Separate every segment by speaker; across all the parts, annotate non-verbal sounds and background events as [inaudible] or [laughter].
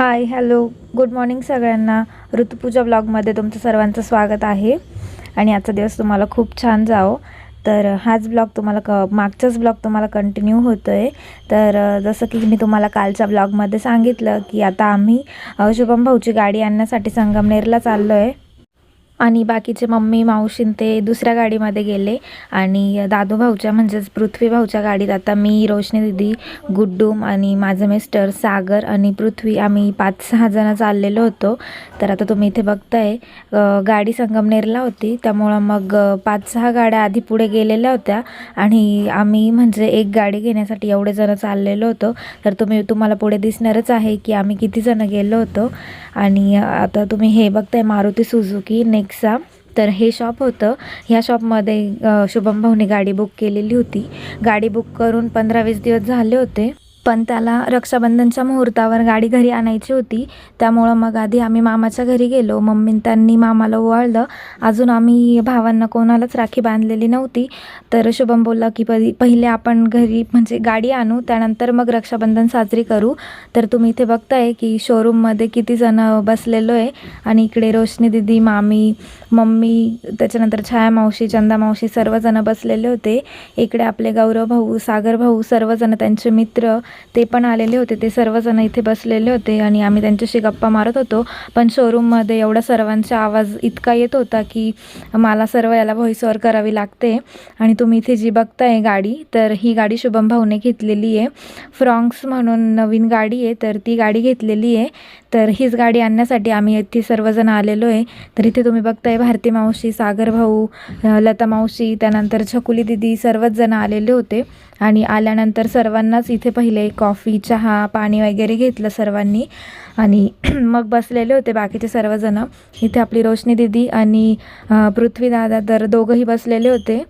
Speaker 1: Hi hello good morning सगळ्यांना. ऋतुपूजा ब्लॉगमध्ये तुमचं सर्वांचं स्वागत आहे. आणि आजचा दिवस तुम्हाला खूप छान जावो. तर हाच ब्लॉग तुम्हाला क मागचाच ब्लॉग तुम्हाला कंटिन्यू होतो आहे तर जसं की मी तुम्हाला कालच्या ब्लॉगमध्ये सांगितलं की आता आम्ही शुभम भाऊची गाडी आणण्यासाठी संगमनेरला चाललो आहे आणि बाकीचे मम्मी मावशीन ते दुसऱ्या गाडीमध्ये गेले. आणि दादू भाऊच्या म्हणजेच पृथ्वी भाऊच्या गाडीत आता मी रोशनी दिदी गुड्डूम आणि माझं मिस्टर सागर आणि पृथ्वी आम्ही पाच सहा जण चाललेलो होतो. तर आता तुम्ही इथे बघताय गाडी संगमनेरला होती. त्यामुळं मग पाच सहा गाड्या आधी पुढे गेलेल्या होत्या. आणि आम्ही म्हणजे एक गाडी घेण्यासाठी एवढे जण चाललेलो होतो. तर तुम्ही तुम्हाला पुढे दिसणारच आहे की आम्ही किती जण गेलो होतो. आणि आता तुम्ही हे बघताय मारुती सुझुकी एक्सा तर हे शॉप होतं. ह्या शॉपमध्ये शुभम भाऊने गाडी बुक केलेली होती. गाडी बुक करून पंधरा वीस दिवस झाले होते. पण त्याला रक्षाबंधनच्या मुहूर्तावर गाडी घरी आणायची होती. त्यामुळं मग आधी आम्ही मामाच्या घरी गेलो. मम्मी त्यांनी मामाला ओवाळलं. अजून आम्ही भावांना कोणालाच राखी बांधलेली नव्हती. तर शुभम बोलला की पहि पहिले आपण घरी म्हणजे गाडी आणू त्यानंतर मग रक्षाबंधन साजरी करू. तर तुम्ही इथे बघताय की शोरूममध्ये किती जण बसलेलो आहे. आणि इकडे रोशनी दिदी मामी मम्मी त्याच्यानंतर छाया मावशी चंदा मावशी सर्वजण बसलेले होते. इकडे आपले गौरव भाऊ सागर भाऊ सर्वजण त्यांचे मित्र ते पण आलेले होते. ते सर्वजण इथे बसलेले होते आणि आम्ही त्यांच्याशी गप्पा मारत होतो. पण शोरूममध्ये एवढा सर्वांचा आवाज इतका येत होता की मला सर्व याला व्हॉइस ओवर करावी लागते. आणि तुम्ही इथे जी बघताय गाडी तर ही गाडी शुभम भाऊने घेतलेली आहे. फ्रॉंक्स म्हणून नवीन गाडी आहे तर ती गाडी घेतलेली आहे. तर हीच गाडी आणण्यासाठी आम्ही इथे सर्वजण आलेलो आहे. तर इथे तुम्ही बघताय भारती मावशी सागर भाऊ लता मावशी त्यानंतर छकुली दिदी सर्वच जण आलेले होते. आणि आल्यानंतर सर्वांनाच इथे पहिले कॉफी चहा पाणी वगैरे घेतलं सर्वांनी. आणि [clears throat] मग बसलेले होते बाकीचे सर्वजणं. इथे आपली रोशनी दिदी आणि पृथ्वीदादा पृथ्वी दादा तर दोघंही बसलेले होते.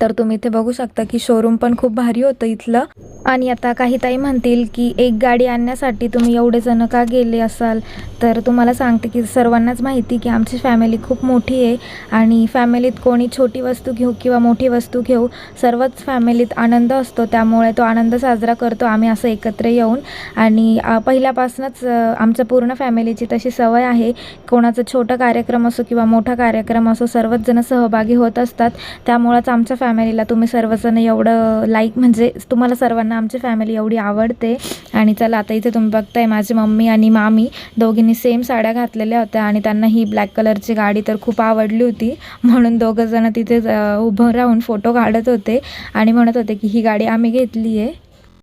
Speaker 1: तर तुम्ही इथे बघू शकता की शोरूम पण खूप भारी होतं इथलं. आणि आता काही ताई म्हणतील की एक गाडी आणण्यासाठी तुम्ही एवढे जण का गेले असाल? तर तुम्हाला सांगते की सर्वांनाच माहिती की आमची फॅमिली खूप मोठी आहे. आणि फॅमिलीत कोणी छोटी वस्तू घेऊ किंवा मोठी वस्तू घेऊ सर्वच फॅमिलीत आनंद असतो. त्यामुळे तो आनंद साजरा करतो. आम्ही असं एकत्र येऊन. आणि पहिल्यापासूनच आमच्या पूर्ण फॅमिलीची तशी सवय आहे. कोणाचा छोटा कार्यक्रम असो किंवा मोठा कार्यक्रम असो सर्वच जण सहभागी होत असतात. त्यामुळंच आमच्या फॅमिलीला तुम्ही सर्वजण एवढं लाईक म्हणजे तुम्हाला सर्वांना आमची फॅमिली एवढी आवडते. आणि चला आता इथे तुम्ही बघताय माझी मम्मी आणि मामी दोघींनी सेम साड्या घातलेल्या होत्या आणि त्यांना ही ब्लॅक कलरची गाडी तर खूप आवडली होती. म्हणून दोघं जण तिथे उभं राहून फोटो काढत होते आणि म्हणत होते की ही गाडी आम्ही घेतली आहे.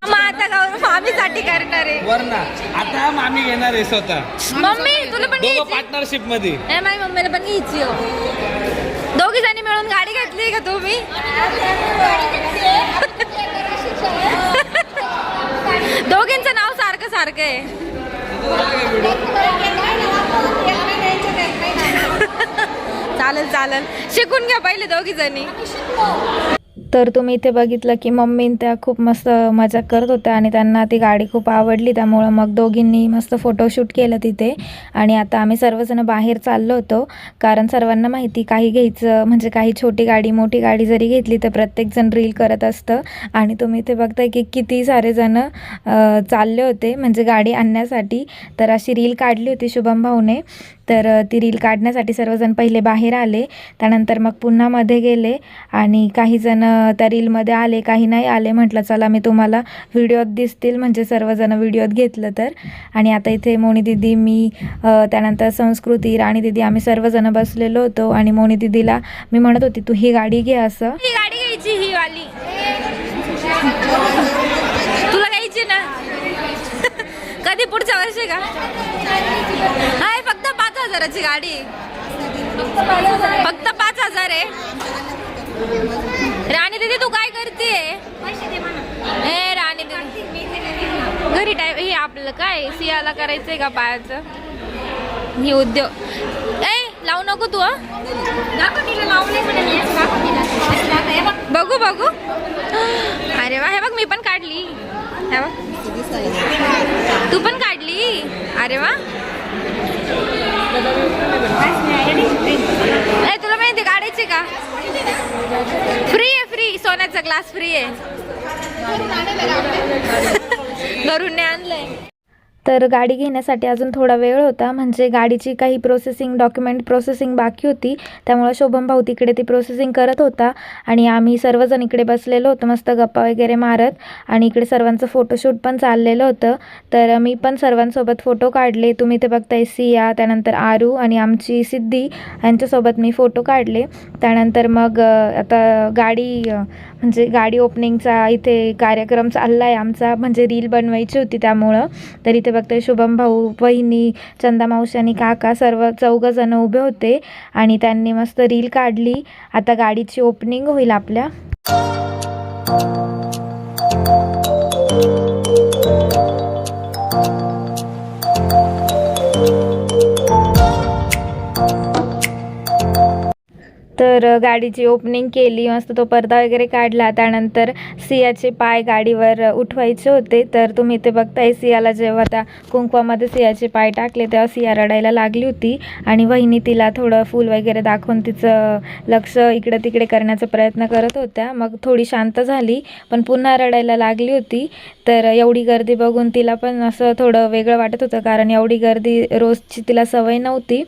Speaker 2: मग आता गौरव मामीसाठी करणार आहे.
Speaker 3: वरना आता मामी घेणार आहे स्वतः.
Speaker 2: मम्मी तुला पण पार्टनरशिपमध्ये. माझ्या मम्मीला पण घ्यायची हो दोघी जणी मिळून गाडी घेतली का तुम्ही? दोघींचं नाव सारखं सारखं आहे. चालेल चालेल. शिकून घ्या पहिले दोघी जणी.
Speaker 1: तर तुम्ही इथे बघितलं की मम्मीन त्या खूप मस्त मजा करत होत्या आणि त्यांना ती गाडी खूप आवडली. त्यामुळं मग दोघींनी मस्त फोटोशूट केलं तिथे. आणि आता आम्ही सर्वजण बाहेर चाललो होतो. कारण सर्वांना माहिती काही घ्यायचं म्हणजे काही छोटी गाडी मोठी गाडी जरी घेतली तर प्रत्येकजण रील करत असतं. आणि तुम्ही इथे बघताय की किती सारे जण चालले होते. म्हणजे गाडी आणण्यासाठी तर अशी रील काढली होती शुभम भाऊने. तर ती रील काढण्यासाठी सर्वजण पहिले बाहेर आले. त्यानंतर मग पुन्हा मध्ये गेले आणि काही जण त्या रीलमध्ये आले काही नाही आले. म्हटलं चला मी तुम्हाला व्हिडिओत दिसतील. म्हणजे सर्वजण व्हिडिओत घेतलं तर. आणि आता इथे मोनी दिदी मी त्यानंतर संस्कृती राणी दिदी आम्ही सर्वजण बसलेलो होतो. आणि मोनी दिदीला मी म्हणत होती तू ही गाडी घे असं.
Speaker 2: ही गाडी घ्यायची ही वाली. तुला घ्यायची ना? [laughs] कधी पुढच्या वर्षी का? हजाराची गाडी. फक्त पाच हजार आहे. राणी दिदी तू काय करते ए राणी दिदी. घरी टाईम हे आपलं काय सियाला करायचंय का पायाचं ही उद्योग. ए लावू नको तू हं? बघू बघू. अरे वा हे बघ मी पण काढली. हे बघ. तू पण काढली? अरे वा. नाही तुला माहिती काढायची का? फ्री आहे फ्री सोन्याचा ग्लास फ्री आहे. घरून आणलंय.
Speaker 1: तर गाडी घेण्यासाठी अजून थोडा वेळ होता. म्हणजे गाडीची काही प्रोसेसिंग डॉक्युमेंट प्रोसेसिंग बाकी होती. त्यामुळं शोभम भाऊ तिकडे ती प्रोसेसिंग करत होता. आणि आम्ही सर्वजण इकडे बसलेलो होतो मस्त गप्पा वगैरे मारत. आणि इकडे सर्वांचं फोटोशूट पण चाललेलं होतं. तर मी पण सर्वांसोबत फोटो काढले. तुम्ही ते बघताय सिया त्यानंतर आरू आणि आमची सिद्धी यांच्यासोबत मी फोटो काढले. त्यानंतर मग आता गाडी म्हणजे गाडी ओपनिंगचा इथे कार्यक्रम चालला आहे आमचा. म्हणजे रील बनवायची होती त्यामुळं. तर इथे बघताय शुभम भाऊ वहिनी चंदा मावशी आणि काका सर्व चौघं जण उभे होते आणि त्यांनी मस्त रील काढली. आता गाडीची ओपनिंग होईल आपल्या. तर गाडीची ओपनिंग केली मस्त तो पडदा वगैरे काढला. त्यानंतर सियाचे पाय गाडीवर उठवायचे होते. तर तुम्ही ते बघताय सियाला जेव्हा त्या कुंकवामध्ये सियाचे पाय टाकले तेव्हा सिया रडायला लागली होती. आणि वहिनी तिला थोडं फूल वगैरे दाखवून तिचं लक्ष इकडे तिकडे करण्याचा प्रयत्न करत होत्या. मग थोडी शांत झाली पण पुन्हा रडायला लागली होती. तर एवढी गर्दी बघून तिला पण असं थोडं वेगळं वाटत होतं कारण एवढी गर्दी रोजची तिला सवय नव्हती.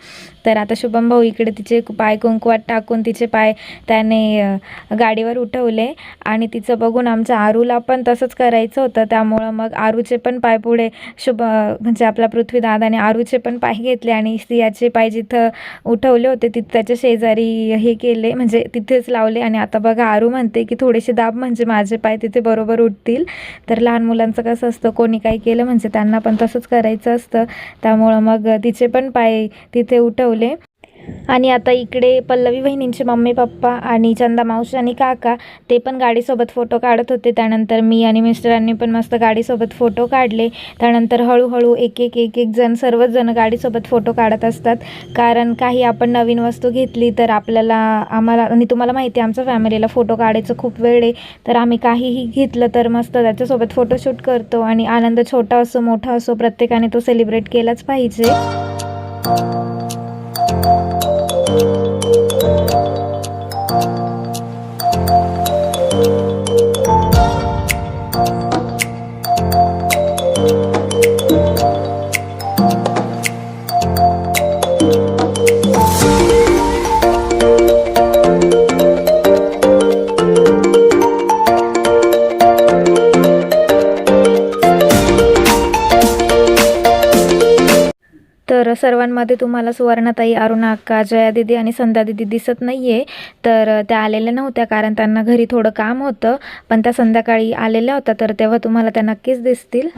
Speaker 1: तर आता शुभम भाऊ इकडे तिचे पाय कुंकवात टाकून तिचे पाय त्याने गाडीवर उठवले आणि तिचं बघून आमच्या आरूला पण तसंच करायचं होतं. त्यामुळं मग आरूचे पण पाय पुढे शुभ म्हणजे आपला पृथ्वीदादाने आरूचे पण पाय घेतले आणि सियाचे पाय जिथं उठवले होते तिथं त्याच्या शेजारी हे केले म्हणजे तिथेच लावले. आणि आता बघा आरू म्हणते की थोडेसे दाब म्हणजे माझे पाय तिथे बरोबर उठतील. तर लहान मुलांचं कसं असतं कोणी काही केलं म्हणजे त्यांना पण तसंच करायचं असतं. त्यामुळं मग तिचे पण पाय तिथे उठवले. आणि आता इकडे पल्लवी बहिणींचे मम्मी पप्पा आणि चंदा मावशी आणि काका ते पण गाडीसोबत फोटो काढत होते. त्यानंतर मी आणि मिस्टरांनी पण मस्त गाडीसोबत फोटो काढले. त्यानंतर हळूहळू एक एक एक एक जण सर्वच जण गाडीसोबत फोटो काढत असतात. कारण काही आपण नवीन वस्तू घेतली तर आपल्याला आम्हाला आणि तुम्हाला माहिती आहे आमच्या फॅमिलीला फोटो काढायचं खूप वेळ आहे. तर आम्ही काहीही घेतलं तर मस्त त्याच्यासोबत फोटोशूट करतो. आणि आनंद छोटा असो मोठा असो प्रत्येकाने तो सेलिब्रेट केलाच पाहिजे. तर सर्वांमध्ये तुम्हाला सुवर्णाताई अरुणा अक्का जया दिदी आणि संध्या दिदी दिसत नाही आहे तर त्या आलेल्या नव्हत्या कारण त्यांना घरी थोडं काम होतं. पण त्या संध्याकाळी आलेल्या होत्या तर तेव्हा तुम्हाला त्या नक्कीच दिसतील.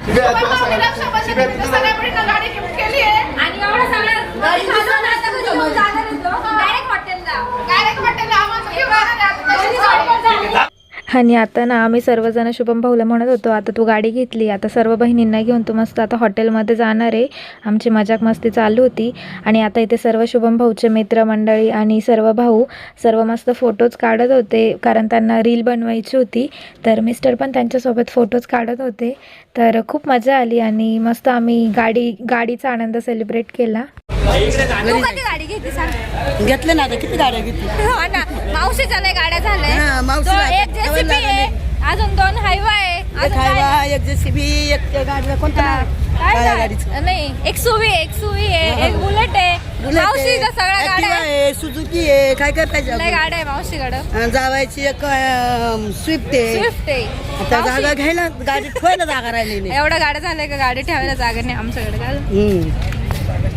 Speaker 1: आणि आता ना आम्ही सर्वजण शुभम भाऊला म्हणत होतो आता तू गाडी घेतली आता सर्व बहिणींना घेऊन तू मस्त आता हॉटेलमध्ये जाणार आहे. आमची मजाक मस्ती चालू होती. आणि आता इथे सर्व शुभम भाऊचे मित्रमंडळी आणि सर्व भाऊ सर्व मस्त फोटोज काढत होते कारण त्यांना रील बनवायची होती. तर मिस्टर पण त्यांच्यासोबत फोटोज काढत होते. तर खूप मजा आली आणि मस्त आम्ही गाडी गाडीचा आनंद सेलिब्रेट केला.
Speaker 2: तू कधी गाडी घेतली सांग.
Speaker 4: घेतले ना आता. किती गाड्या घेतली?
Speaker 2: हो ना. मावशीच्या लय गाड्या
Speaker 4: हा,
Speaker 2: झाल्या
Speaker 4: मावशीला
Speaker 2: तो एक जेसीबी आहे. अजून दोन हायवा आहे.
Speaker 4: एक
Speaker 2: अजून काय?
Speaker 4: हायवा एक जेसीबी एक गाडीला कोणतं
Speaker 2: हा. काय नाही एक सुवी एक सुवी आहे एक बुलेट आहे.
Speaker 4: बुलेट आहे,
Speaker 2: मावशीच्या सगळ्या
Speaker 4: Activa
Speaker 2: गाड्या आहे.
Speaker 4: आहे सुझुकी आहे काय
Speaker 2: लय
Speaker 4: आपण?
Speaker 2: गाड्या आहे मावशीकडं.
Speaker 4: आणि जावायची एक स्विफ्ट आहे.
Speaker 2: स्विफ्ट आहे.
Speaker 4: आता जागा
Speaker 2: मावशी-
Speaker 4: घ्यायला गाडी ठेवायला जागा राहिली नाही.
Speaker 2: एवढ्या गाड्या झाल्या का? गाडी ठेवायला जागा नाही आमच्याकडे काय
Speaker 4: हम्म.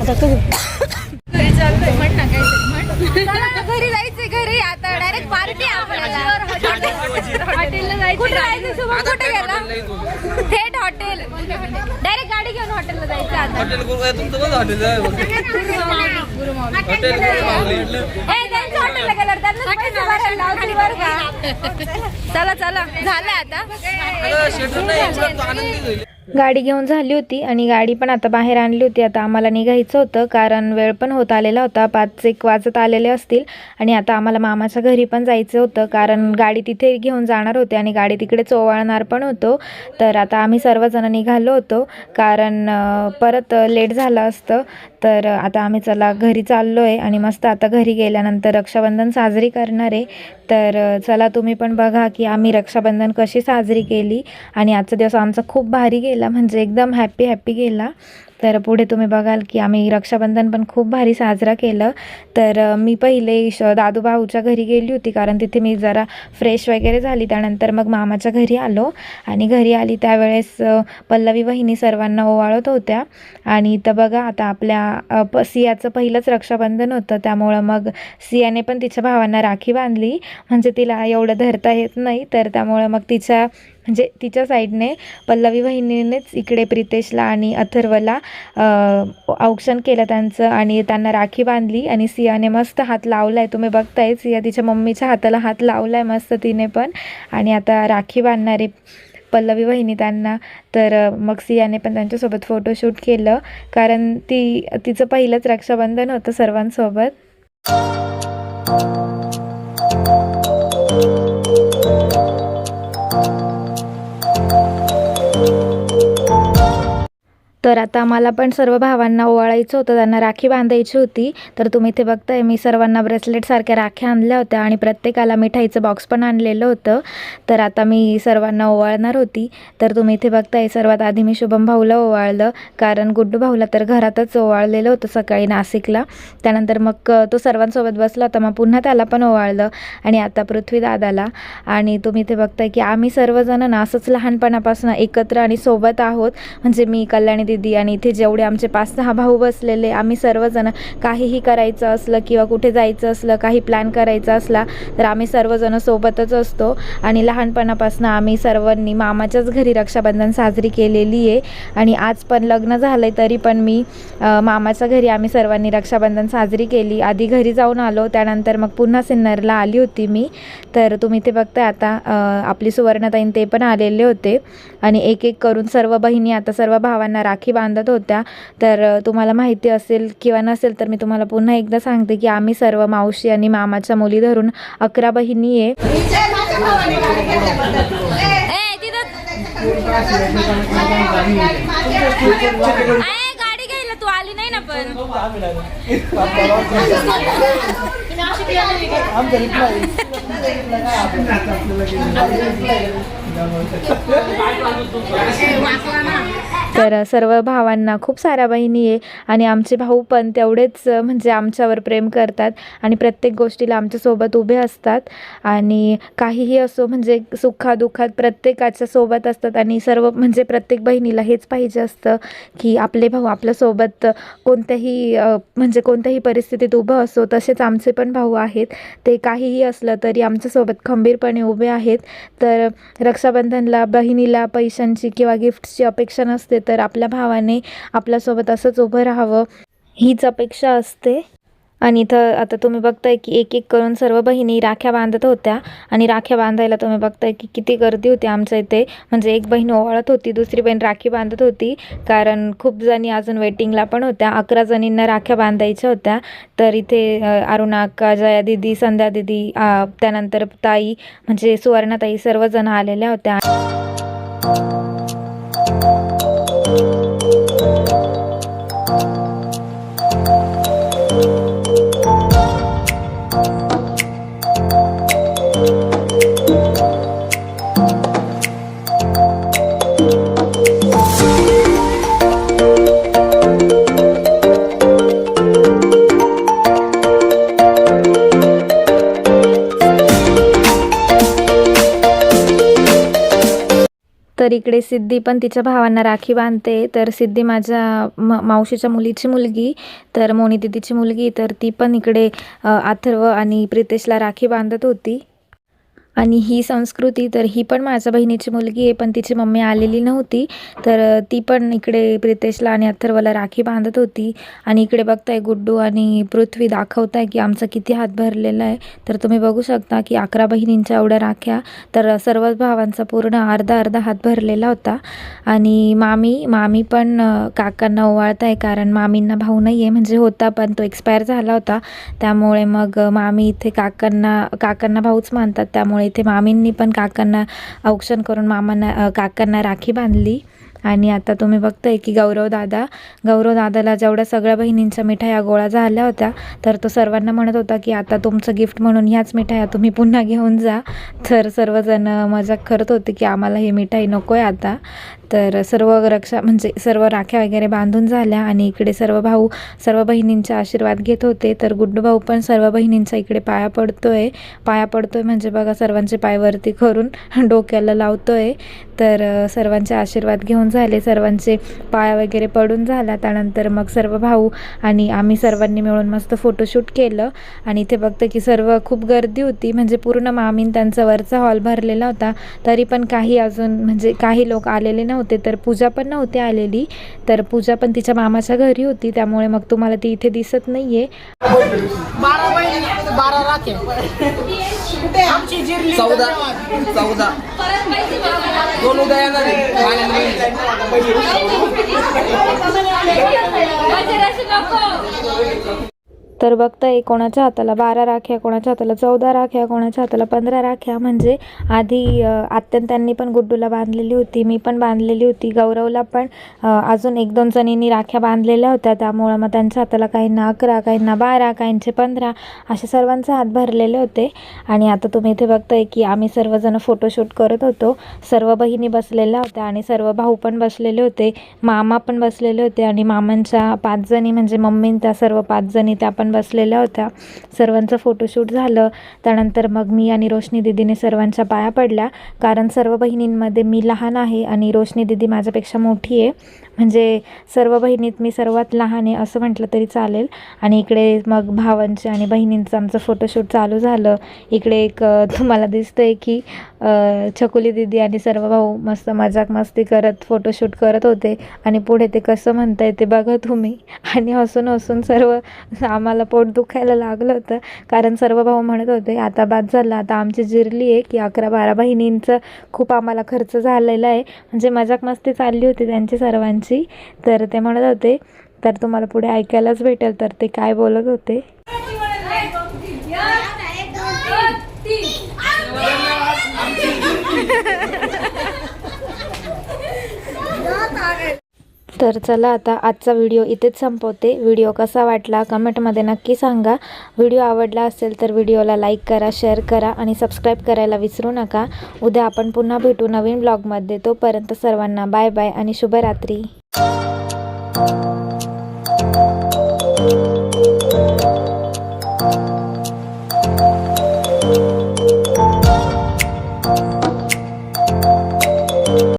Speaker 4: आता तू
Speaker 2: घरी चालतंय म्हण ना काहीतरी म्हण घरी जायचंय घरी. आता डायरेक्ट पार्टी आपल्याला. हॉटेलला जायचं कुठे जायचं शुभम कुठे गेला? थेट हॉटेल. डायरेक्ट गाडी घेऊन हॉटेलला जायचं आता.
Speaker 3: हॉटेल तुमचं
Speaker 2: चला चला. झालं आता.
Speaker 1: गाडी घेऊन झाली होती आणि गाडी पण आता बाहेर आणली होती. आता आम्हाला निघायचं होतं कारण वेळ पण होत आलेला होता. पाच एक वाजत आलेले असतील आणि आता आम्हाला मामाच्या घरी पण जायचं होतं कारण गाडी तिथे घेऊन जाणार होते आणि गाडी तिकडे चोवाळणार पण होतो. तर आता आम्ही सर्वजण निघालो होतो कारण परत लेट झालं असतं. तर आता आम्ही चला घरी चाललो आहे आणि मस्त आता घरी गेल्यानंतर रक्षाबंधन साजरी करणार आहे. तर चला तुम्ही पण बघा की आम्ही रक्षाबंधन कशी साजरी केली. आणि आजचा दिवस आमचा खूप भारी गेला. म्हणजे एकदम हॅप्पी हॅप्पी गेला. तर पुढे तुम्ही बघाल की आम्ही रक्षाबंधन पण खूप भारी साजरा केलं. तर मी पहिले श दादूभाऊच्या घरी गेली होती कारण तिथे मी जरा फ्रेश वगैरे झाली. त्यानंतर मग मामाच्या घरी आलो आणि घरी आली त्यावेळेस पल्लवी वहिनी सर्वांना ओवाळत होत्या. आणि तर बघा आता आपल्या प सियाचं पहिलंच रक्षाबंधन होतं. त्यामुळं मग सियाने पण तिच्या भावांना राखी बांधली. म्हणजे तिला एवढं धरता येत नाही. तर त्यामुळं मग तिच्या म्हणजे तिच्या साईडने पल्लवी वहिनीनेच इकडे प्रितेशला आणि अथर्वला औक्षण केलं त्यांचं आणि त्यांना राखी बांधली आणि सियाने मस्त हात लावलाय. तुम्ही बघताय सिया तिच्या मम्मीच्या हाताला हात लावलाय मस्त तिने पण. आणि आता राखी बांधणारे पल्लवी वहिनी त्यांना तर मग सियाने पण त्यांच्यासोबत फोटोशूट केलं. कारण ती तिचं पहिलंच रक्षाबंधन होतं सर्वांसोबत. तर आता मला पण सर्व भावांना ओवाळायचं होतं. त्यांना राखी बांधायची होती. तर तुम्ही इथे बघताय मी सर्वांना ब्रेसलेटसारख्या राख्या आणल्या होत्या आणि प्रत्येकाला मिठाईचं बॉक्स पण आणलेलं होतं. तर आता मी सर्वांना ओवाळणार होती. तर तुम्ही इथे बघताय सर्वात आधी मी शुभम भाऊला ओवाळलं. कारण गुड्डू भाऊला तर घरातच ओवाळलेलं होतं सकाळी नाशिकला. त्यानंतर मग तो सर्वांसोबत बसला होता. मग पुन्हा त्याला पण ओवाळलं. आणि आता पृथ्वी दादाला. आणि तुम्ही इथे बघताय की आम्ही सर्वजण ना असंच लहानपणापासून एकत्र आणि सोबत आहोत. म्हणजे मी कल्याणी दिदी आणि इथे जेवढे आमचे पाच सहा भाऊ बसलेले आम्ही सर्वजण काहीही करायचं असलं किंवा कुठे जायचं असलं काही प्लॅन करायचा असला तर आम्ही सर्वजण सोबतच असतो. आणि लहानपणापासून आम्ही सर्वांनी मामाच्याच घरी रक्षाबंधन साजरी केलेली आहे. आणि आज पण लग्न झालं आहे तरी पण मी मामाच्या घरी आम्ही सर्वांनी रक्षाबंधन साजरी केली. आधी घरी जाऊन आलो त्यानंतर मग पुन्हा सिन्नरला आली होती मी. तर तुम्ही ते बघताय आता आपली सुवर्णताईन ते पण आलेले होते. आणि एक एक करून सर्व बहिणी आता सर्व भावांना राखी बांधत होत्या. तर तुम्हाला माहिती असेल किंवा नसेल तर मी तुम्हाला पुन्हा एकदा सांगते की आम्ही सर्व मावशी आणि मामाच्या मुली धरून अकरा बहिणी आहे
Speaker 2: तू आली नाही ना पण.
Speaker 1: तर सर्व भावांना खूप साऱ्या बहिणी आहे आणि आमचे भाऊ पण तेवढेच म्हणजे आमच्यावर प्रेम करतात आणि प्रत्येक गोष्टीला आमच्यासोबत उभे असतात. आणि काहीही असो म्हणजे सुखादुःखात प्रत्येकाच्या सोबत असतात आणि सर्व म्हणजे प्रत्येक बहिणीला हेच पाहिजे असतं की आपले भाऊ आपल्यासोबत कोणत्याही म्हणजे कोणत्याही परिस्थितीत उभं असो. तसेच आमचे पण भाऊ आहेत. ते काहीही असलं तरी आमच्यासोबत खंबीरपणे उभे आहेत. तर रक्षाबंधनला बहिणीला पैशांची किंवा गिफ्टची अपेक्षा नसते तर तर आपल्या भावाने आपल्यासोबत असंच उभं राहावं हीच अपेक्षा असते. आणि इथं आता तुम्ही बघताय की एक एक करून सर्व बहिणी राख्या बांधत होत्या. आणि राख्या बांधायला तुम्ही बघताय की किती गर्दी होती आमच्या इथे. म्हणजे एक बहीण ओवाळत होती दुसरी बहीण राखी बांधत होती. कारण खूप जणी अजून वेटिंगला पण होत्या. अकरा जणींना राख्या बांधायच्या होत्या. तर इथे अरुणा अक्का जया दिदी संध्या दिदी त्यानंतर ताई म्हणजे सुवर्णाताई सर्वजण आलेल्या होत्या. तर इकडे सिद्धी पण तिच्या भावांना राखी बांधते. तर सिद्धी माझ्या म मावशीच्या मुलीची मुलगी तर मोनी दिदीची मुलगी तर ती पण इकडे अथर्व आणि प्रितेशला राखी बांधत होती. आणि ही संस्कृती तर ही पण माझ्या बहिणीची मुलगी आहे पण तिची मम्मी आलेली नव्हती. तर ती पण इकडे प्रितेशला आणि अथर्वला राखी बांधत होती. आणि इकडे बघताय गुड्डू आणि पृथ्वी दाखवताय की आमचा किती हात भरलेला आहे. तर तुम्ही बघू शकता की अकरा बहिणींच्या एवढ्या राख्या. तर सर्वच भावांचा पूर्ण अर्धा अर्धा हात भरलेला होता. आणि मामी मामी पण काकांना ओवाळत आहे कारण मामींना भाऊ नाही आहे म्हणजे होता पण तो एक्सपायर झाला होता. त्यामुळे मग मामी इथे काकांना काकांना भाऊच मानतात. त्यामुळे इथे मामींनी पण काकांना औक्षण करून मामांना काकांना राखी बांधली. आणि आता तुम्ही बघताय की गौरव दादा गौरव दादाला जेवढ्या सगळ्या बहिणींच्या मिठाया गोळा झाल्या होत्या तर तो सर्वांना म्हणत होता की आता तुमचं गिफ्ट म्हणून ह्याच मिठाया तुम्ही पुन्हा घेऊन जा. तर सर्वजण मजाक करत होते की आम्हाला ही मिठाई नको आहे आता. तर सर्व रक्षा म्हणजे सर्व राख्या वगैरे बांधून झाल्या आणि इकडे सर्व भाऊ सर्व बहिणींचे आशीर्वाद घेत होते. तर गुड्डू भाऊ पण सर्व बहिणींचा इकडे पाया पडतोय. पाया पडतोय म्हणजे बघा सर्वांचे पाय वरती करून [laughs] डोक्याला लावतोय. तर सर्वांचे आशीर्वाद घेऊन झाले. सर्वांचे पाया वगैरे पडून झाला. त्यानंतर मग सर्व भाऊ आणि आम्ही सर्वांनी मिळून मस्त फोटोशूट केलं. आणि इथे बघतं की सर्व खूप गर्दी होती. म्हणजे पूर्ण मामीन त्यांचा वरचा हॉल भरलेला होता. तरी पण काही अजून म्हणजे काही लोक आलेले नव्हते. तर पूजा पण नव्हती आलेली. तर पूजा पण तिच्या मामाच्या घरी होती त्यामुळे मग तुम्हाला ती इथे दिसत नाही तर बघताय कोणाच्या हाताला बारा राख्या कोणाच्या हाताला चौदा राख्या कोणाच्या हाताला पंधरा राख्या. म्हणजे आधी अ, त्यांनी पण गुड्डूला बांधलेली होती मी पण बांधलेली होती गौरवला पण अजून एक दोन जणींनी राख्या बांधलेल्या होत्या. त्यामुळं मग त्यांच्या हाताला काहींना अकरा काहींना बारा काहींचे पंधरा असे सर्वांचे हात भरलेले होते. आणि आता तुम्ही इथे बघताय की आम्ही सर्वजण फोटोशूट करत होतो. सर्व बहिणी बसलेल्या होत्या आणि सर्व भाऊ पण बसलेले होते मामा पण बसलेले होते आणि मामांच्या पाच जणी म्हणजे मम्मींच्या सर्व पाच जणी त्या पण बसलेल्या होत्या. सर्वांचं फोटोशूट झालं. त्यानंतर मग मी आणि रोशनी दिदीने सर्वांच्या पाया पडल्या. कारण सर्व बहिणींमध्ये मी लहान आहे आणि रोशनी दिदी माझ्यापेक्षा मोठी आहे. म्हणजे सर्व बहिणीत मी सर्वात लहान आहे असं म्हटलं तरी चालेल. आणि इकडे मग भावांचे आणि बहिणींचं आमचं फोटोशूट चालू झालं. इकडे एक तुम्हाला तुम्हाला दिसतंय की छकुली दिदी आणि सर्व भाऊ मस्त मजाक मस्ती करत फोटोशूट करत होते. आणि पुढे ते कसं म्हणताय ते बघा तुम्ही. आणि हसून हसून सर्व आम्हाला पोट दुखायला लागलं होतं. कारण सर्व भाऊ म्हणत होते आता बाद झालं. आता आमची जिरली आहे की अकरा बारा बहिणींचं खूप आम्हाला खर्च झालेला आहे. म्हणजे मजाक मस्ती चालली होती त्यांची सर्वांची. तर ते म्हणत होते तर तुम्हाला पुढे ऐकायलाच भेटेल तर ते काय बोलत होते? तर चला आता आजचा व्हिडिओ इथेच संपवते. व्हिडिओ कसा वाटला कमेंटमध्ये नक्की सांगा. व्हिडिओ आवडला असेल तर व्हिडिओला लाईक करा शेअर करा आणि सबस्क्राईब करायला विसरू नका. उद्या आपण पुन्हा भेटू नवीन ब्लॉगमध्ये तोपर्यंत सर्वांना बाय बाय आणि शुभरात्री.